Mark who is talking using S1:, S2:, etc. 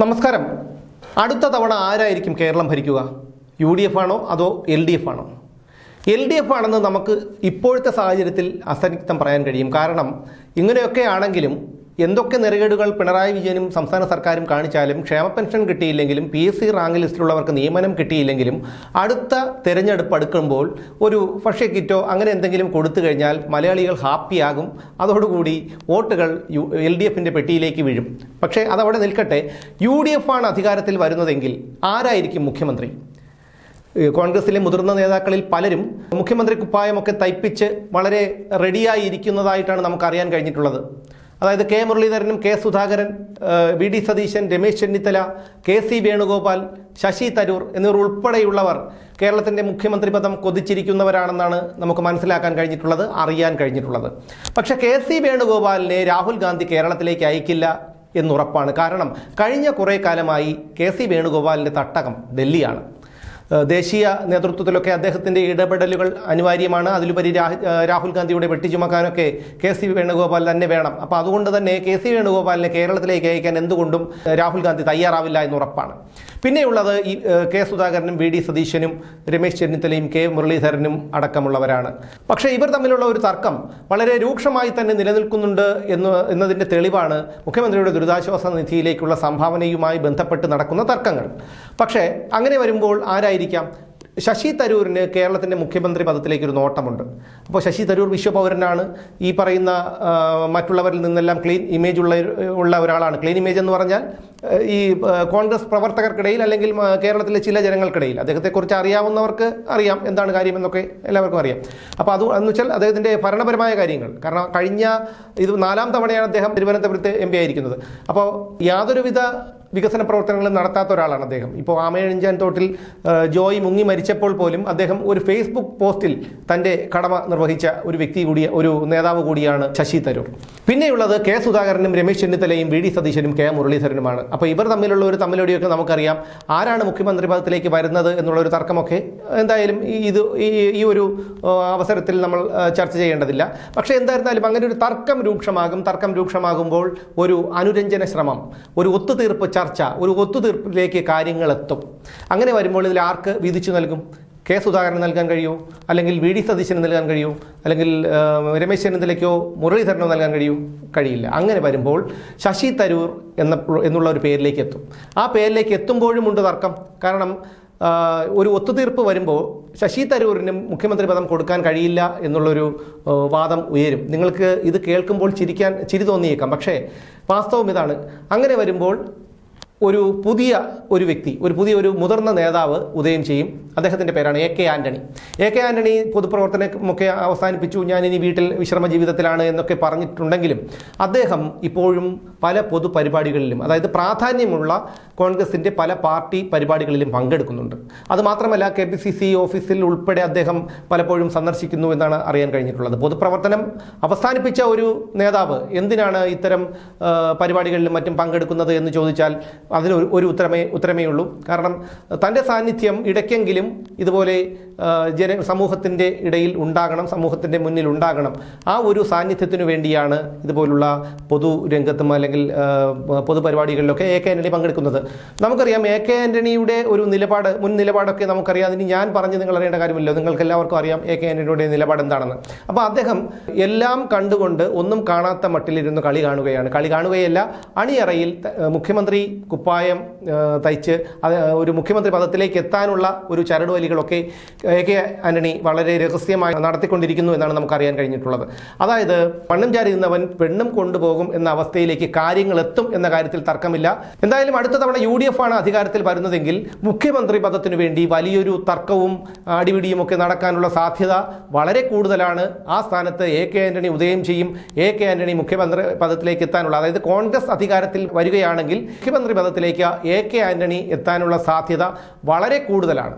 S1: നമസ്കാരം. അടുത്ത തവണ ആരായിരിക്കും കേരളം ഭരിക്കുക? യു ഡി എഫ് ആണോ അതോ എൽ ഡി എഫ് ആണോ? എൽ ഡി എഫ് ആണെന്ന് നമുക്ക് ഇപ്പോഴത്തെ സാഹചര്യത്തിൽ അസന്നിഗ്ധം പറയാൻ കഴിയും. കാരണം ഇങ്ങനെയൊക്കെ ആണെങ്കിലും എന്തൊക്കെ നെറുകേടുകൾ പിണറായി വിജയനും സംസ്ഥാന സർക്കാരും കാണിച്ചാലും ക്ഷേമ പെൻഷൻ കിട്ടിയില്ലെങ്കിലും പി എസ് സി റാങ്ക് ലിസ്റ്റിലുള്ളവർക്ക് നിയമനം കിട്ടിയില്ലെങ്കിലും അടുത്ത തെരഞ്ഞെടുപ്പ് അടുക്കുമ്പോൾ ഒരു ഭക്ഷ്യ കിറ്റോ അങ്ങനെ എന്തെങ്കിലും കൊടുത്തു കഴിഞ്ഞാൽ മലയാളികൾ ഹാപ്പിയാകും അതോടുകൂടി വോട്ടുകൾ യു എൽ ഡി എഫിന്റെ പെട്ടിയിലേക്ക് വീഴും. പക്ഷേ അതവിടെ നിൽക്കട്ടെ. യു ഡി എഫ് ആണ് അധികാരത്തിൽ വരുന്നതെങ്കിൽ ആരായിരിക്കും മുഖ്യമന്ത്രി? കോൺഗ്രസിലെ മുതിർന്ന നേതാക്കളിൽ പലരും മുഖ്യമന്ത്രി കുപ്പായമൊക്കെ തയ്പ്പിച്ച് വളരെ റെഡിയായി ഇരിക്കുന്നതായിട്ടാണ് നമുക്ക് അറിയാൻ കഴിഞ്ഞിട്ടുള്ളത്. അതായത് K മുരളീധരനും K Sudhakaran V D Satheesan Ramesh Chennithala K C Venugopal Shashi Tharoor എന്നിവർ ഉൾപ്പെടെയുള്ളവർ കേരളത്തിന്റെ മുഖ്യമന്ത്രി പദം കൊതിച്ചിരിക്കുന്നവരാണെന്നാണ് നമുക്ക് മനസ്സിലാക്കാൻ കഴിഞ്ഞിട്ടുള്ളത് അറിയാൻ കഴിഞ്ഞിട്ടുള്ളത്. പക്ഷേ കെ സി വേണുഗോപാലിനെ രാഹുൽ ഗാന്ധി കേരളത്തിലേക്ക് അയക്കില്ല എന്നുറപ്പാണ്. കാരണം കഴിഞ്ഞ കുറേ കാലമായി കെ സി വേണുഗോപാലിന്റെ തട്ടകം ഡൽഹിയാണ്. ദേശീയ നേതൃത്വത്തിലൊക്കെ അദ്ദേഹത്തിന്റെ ഇടപെടലുകൾ അനിവാര്യമാണ്. അതിലുപരി രാഹുൽ ഗാന്ധിയുടെ വെട്ടിച്ചുമക്കാനൊക്കെ കെ സി വേണുഗോപാൽ തന്നെ വേണം. അപ്പോൾ അതുകൊണ്ട് തന്നെ കെ സി വേണുഗോപാലിനെ കേരളത്തിലേക്ക് അയക്കാൻ എന്തുകൊണ്ടും രാഹുൽ ഗാന്ധി തയ്യാറാവില്ല എന്ന് ഉറപ്പാണ്. പിന്നെയുള്ളത് ഈ കെ സുധാകരനും വി ഡി സതീശനും രമേശ് ചെന്നിത്തലയും കെ മുരളീധരനും അടക്കമുള്ളവരാണ്. പക്ഷേ ഇവർ തമ്മിലുള്ള ഒരു തർക്കം വളരെ രൂക്ഷമായി തന്നെ നിലനിൽക്കുന്നുണ്ട് എന്ന് എന്നതിന്റെ തെളിവാണ് മുഖ്യമന്ത്രിയുടെ ദുരിതാശ്വാസ നിധിയിലേക്കുള്ള സംഭാവനയുമായി ബന്ധപ്പെട്ട് നടക്കുന്ന തർക്കങ്ങൾ. പക്ഷേ അങ്ങനെ വരുമ്പോൾ ആരായിരിക്കാം ശശി തരൂരിന് കേരളത്തിന്റെ മുഖ്യമന്ത്രി പദത്തിലേക്ക് ഒരു നോട്ടമുണ്ട്. അപ്പോൾ ശശി തരൂർ വിശ്വപൗരനാണ്. ഈ പറയുന്ന മറ്റുള്ളവരിൽ നിന്നെല്ലാം ക്ലീൻ ഇമേജ് ഉള്ള ഉള്ള ഒരാളാണ്. ക്ലീൻ ഇമേജ് എന്ന് പറഞ്ഞാൽ ഈ കോൺഗ്രസ് പ്രവർത്തകർക്കിടയിൽ അല്ലെങ്കിൽ കേരളത്തിലെ ചില ജനങ്ങൾക്കിടയിൽ. അദ്ദേഹത്തെക്കുറിച്ച് അറിയാവുന്നവർക്ക് അറിയാം എന്താണ് കാര്യമെന്നൊക്കെ എല്ലാവർക്കും അറിയാം. അപ്പോൾ അത് എന്ന് വെച്ചാൽ അദ്ദേഹത്തിന്റെ ഭരണപരമായ കാര്യങ്ങൾ. കാരണം കഴിഞ്ഞ ഇത് നാലാം തവണയാണ് അദ്ദേഹം തിരുവനന്തപുരത്ത് എം പി ആയിരിക്കുന്നത്. അപ്പോൾ യാതൊരുവിധ വികസന പ്രവർത്തനങ്ങളും നടത്താത്ത ഒരാളാണ് അദ്ദേഹം. ഇപ്പോൾ ആമയഴിഞ്ചാൻ തോട്ടിൽ ജോയി മുങ്ങി മരിച്ചപ്പോൾ പോലും അദ്ദേഹം ഒരു ഫേസ്ബുക്ക് പോസ്റ്റിൽ തന്റെ കടമ നിർവഹിച്ച ഒരു വ്യക്തി കൂടിയ ഒരു നേതാവ് കൂടിയാണ് ശശി തരൂർ. പിന്നെയുള്ളത് കെ സുധാകരനും രമേശ് ചെന്നിത്തലയും വി ഡി സതീശനും കെ മുരളീധരനുമാണ്. അപ്പോൾ ഇവർ തമ്മിലുള്ള ഒരു തമ്മിലൊടിയൊക്കെ നമുക്കറിയാം. ആരാണ് മുഖ്യമന്ത്രി പദത്തിലേക്ക് വരുന്നത് എന്നുള്ള ഒരു തർക്കമൊക്കെ എന്തായാലും ഇത് ഈ ഒരു അവസരത്തിൽ നമ്മൾ ചർച്ച ചെയ്യേണ്ടതില്ല. പക്ഷേ എന്തായിരുന്നാലും അങ്ങനെ ഒരു തർക്കം രൂക്ഷമാകും തർക്കം രൂക്ഷമാകുമ്പോൾ ഒരു അനുരഞ്ജന ശ്രമം ഒരു ഒത്തുതീർപ്പ് ചർച്ച ഒരു ഒത്തുതീർപ്പിലേക്ക് കാര്യങ്ങൾ എത്തും അങ്ങനെ വരുമ്പോൾ ഇതിൽ ആർക്ക് വിധിച്ചു നൽകും? കെ സുധാകരന് നൽകാൻ കഴിയുമോ അല്ലെങ്കിൽ വി ഡി സതീശന് നൽകാൻ കഴിയുമോ അല്ലെങ്കിൽ രമേശ് ചെന്നിത്തലയ്ക്കോ മുരളീധരനോ നൽകാൻ കഴിയൂ? കഴിയില്ല. അങ്ങനെ വരുമ്പോൾ ശശി തരൂർ എന്ന എന്നുള്ള ഒരു പേരിലേക്ക് എത്തും. ആ പേരിലേക്ക് എത്തുമ്പോഴും ഉണ്ട് തർക്കം. കാരണം ഒരു ഒത്തുതീർപ്പ് വരുമ്പോൾ ശശി തരൂരിന് മുഖ്യമന്ത്രി പദം കൊടുക്കാൻ കഴിയില്ല എന്നുള്ളൊരു വാദം ഉയരും. നിങ്ങൾക്ക് ഇത് കേൾക്കുമ്പോൾ ചിരിക്കാൻ ചിരി തോന്നിയേക്കാം. പക്ഷേ വാസ്തവം ഇതാണ്. അങ്ങനെ വരുമ്പോൾ ഒരു പുതിയ ഒരു വ്യക്തി ഒരു പുതിയ ഒരു മുതിർന്ന നേതാവ് ഉദയം ചെയ്യും. അദ്ദേഹത്തിന്റെ പേരാണ് A K Antony A K Antony പൊതുപ്രവർത്തനമൊക്കെ അവസാനിപ്പിച്ചു. ഞാനിനി വീട്ടിൽ വിശ്രമ ജീവിതത്തിലാണ് എന്നൊക്കെ പറഞ്ഞിട്ടുണ്ടെങ്കിലും അദ്ദേഹം ഇപ്പോഴും പല പൊതുപരിപാടികളിലും അതായത് പ്രാധാന്യമുള്ള കോൺഗ്രസിന്റെ പല പാർട്ടി പരിപാടികളിലും പങ്കെടുക്കുന്നുണ്ട്. അതുമാത്രമല്ല കെ പി സി സി ഓഫീസിൽ ഉൾപ്പെടെ അദ്ദേഹം പലപ്പോഴും സന്ദർശിക്കുന്നു എന്നാണ് അറിയാൻ കഴിഞ്ഞിട്ടുള്ളത്. പൊതുപ്രവർത്തനം അവസാനിപ്പിച്ച ഒരു നേതാവ് എന്തിനാണ് ഇത്തരം പരിപാടികളിലും മറ്റും പങ്കെടുക്കുന്നത് എന്ന് ചോദിച്ചാൽ അതിന് ഒരു ഉത്തരമേ ഉത്തരമേ ഉള്ളൂ കാരണം തന്റെ സാന്നിധ്യം ഇടയ്ക്കെങ്കിലും ഇതുപോലെ ആ, ജന സമൂഹത്തിന്റെ ഇടയിൽ ഉണ്ടാകണം സമൂഹത്തിന്റെ മുന്നിൽ ഉണ്ടാകണം. ആ ഒരു സാന്നിധ്യത്തിനു വേണ്ടിയാണ് ഇതുപോലുള്ള പൊതുരംഗത്തും അല്ലെങ്കിൽ പൊതുപരിപാടികളിലൊക്കെ എ കെ ആന്റണി പങ്കെടുക്കുന്നത്. നമുക്കറിയാം എ കെ ആന്റണിയുടെ ഒരു നിലപാട് മുൻ നിലപാടൊക്കെ നമുക്കറിയാം. അതിന് ഞാൻ പറഞ്ഞ് നിങ്ങൾ അറിയേണ്ട കാര്യമില്ല. നിങ്ങൾക്ക് എല്ലാവർക്കും അറിയാം എ കെ ആന്റണിയുടെ നിലപാട് എന്താണെന്ന്. അപ്പോൾ അദ്ദേഹം എല്ലാം കണ്ടുകൊണ്ട് ഒന്നും കാണാത്ത മട്ടിലിരുന്ന് കളി കാണുകയാണ്. കളി കാണുകയല്ല അണിയറയിൽ മുഖ്യമന്ത്രി കുപ്പായം തയ്ച്ച് ഒരു മുഖ്യമന്ത്രി പദത്തിലേക്ക് എത്താനുള്ള ഒരു ചരടുവലികളൊക്കെ എ കെ ആന്റണി വളരെ രഹസ്യമായി നടത്തിക്കൊണ്ടിരിക്കുന്നു എന്നാണ് നമുക്ക് അറിയാൻ കഴിഞ്ഞിട്ടുള്ളത്. അതായത് പണ്ണും ചാരി നിന്നവൻ പെണ്ണും കൊണ്ടുപോകും എന്ന അവസ്ഥയിലേക്ക് കാര്യങ്ങൾ എത്തും എന്ന കാര്യത്തിൽ തർക്കമില്ല. എന്തായാലും അടുത്ത തവണ യു ഡി എഫ് ആണ് അധികാരത്തിൽ വരുന്നതെങ്കിൽ മുഖ്യമന്ത്രി പദത്തിനു വേണ്ടി വലിയൊരു തർക്കവും അടിപിടിയും ഒക്കെ നടക്കാനുള്ള സാധ്യത വളരെ കൂടുതലാണ്. ആ സ്ഥാനത്ത് എ കെ ആന്റണി ഉദയം ചെയ്യും. എ കെ ആന്റണി മുഖ്യമന്ത്രി പദത്തിലേക്ക് എത്താനുള്ള അതായത് കോൺഗ്രസ് അധികാരത്തിൽ വരികയാണെങ്കിൽ മുഖ്യമന്ത്രി പദത്തിലേക്ക് എ കെ ആന്റണി എത്താനുള്ള സാധ്യത വളരെ കൂടുതലാണ്.